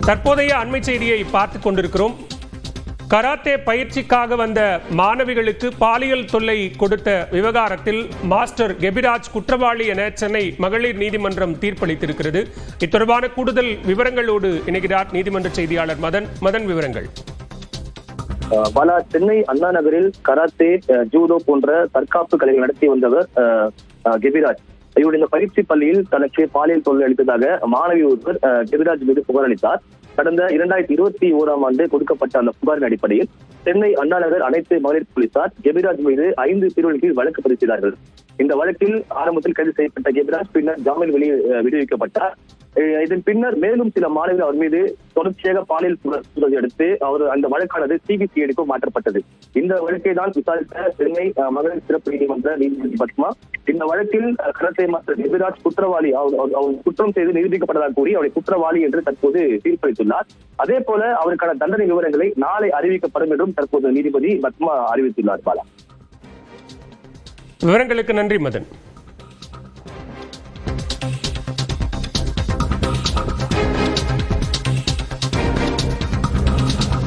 தற்போதைய அண்மை செய்தியை பார்த்துக் கொண்டிருக்கிறோம். கராத்தே பயிற்சிக்காக வந்த மாணவிகளுக்கு பாலியல் தொல்லை கொடுத்த விவகாரத்தில் மாஸ்டர் கெபிராஜ் குற்றவாளி என சென்னை மகளிர் நீதிமன்றம் தீர்ப்பளித்திருக்கிறது. இத்தொடர்பான கூடுதல் விவரங்களோடு இணைகிறார் நீதிமன்ற செய்தியாளர் மதன். மதன் விவரங்கள். பல சென்னை அண்ணா நகரில் கராத்தே ஜூதோ ஜூடோ போன்ற தற்காப்பு கலைகள் நடத்தி வந்தவர் கெபிராஜ். இவருடைய இந்த பயிற்சி பள்ளியில் தனக்கு பாலியல் தொழில் அளித்ததாக மாணவி ஒருவர் கெபிராஜ் மீது புகார் அளித்தார். கடந்த இரண்டாயிரத்தி இருபத்தி ஓராம் ஆண்டு கொடுக்கப்பட்ட அந்த புகாரின் அடிப்படையில் சென்னை அண்ணா நகர் அனைத்து மகளிர் போலீசார் கெபிராஜ் மீது ஐந்து பிரிவுகளின் கீழ் வழக்கு பதிவு செய்தார்கள். இந்த வழக்கில் ஆரம்பத்தில் கைது செய்யப்பட்ட கெபிராஜ் பின்னர் ஜாமீன் வெளியே விடுவிக்கப்பட்டார். இதன் பின்னர் மேலும் சில மாணவர்கள் அவர் மீது தொடர்ச்சியாக பாலியல் புகார் அடுத்து அவர் அந்த வழக்கானது சிபிசிஐடிக்கு மாற்றப்பட்டது. இந்த வழக்கை தான் விசாரித்த சென்னை மகளிர் சிறப்பு நீதிமன்ற நீதிபதி பத்மா. இந்த வழக்கில் அஹ், மாஸ்டர் குற்றவாளி அவர் அவர்- அவர் குற்றம் செய்து நிரூபிக்கப்பட்டதாக கூறி அவரை குற்றவாளி என்று தற்போது தீர்ப்பளித்துள்ளார். அதே போல அவருக்கான தண்டனை விவரங்களை நாளை அறிவிக்கப்படும் என்றும் தற்போது நீதிபதி பத்மா அறிவித்துள்ளார் பாலா. விவரங்களுக்கு நன்றி மதன்.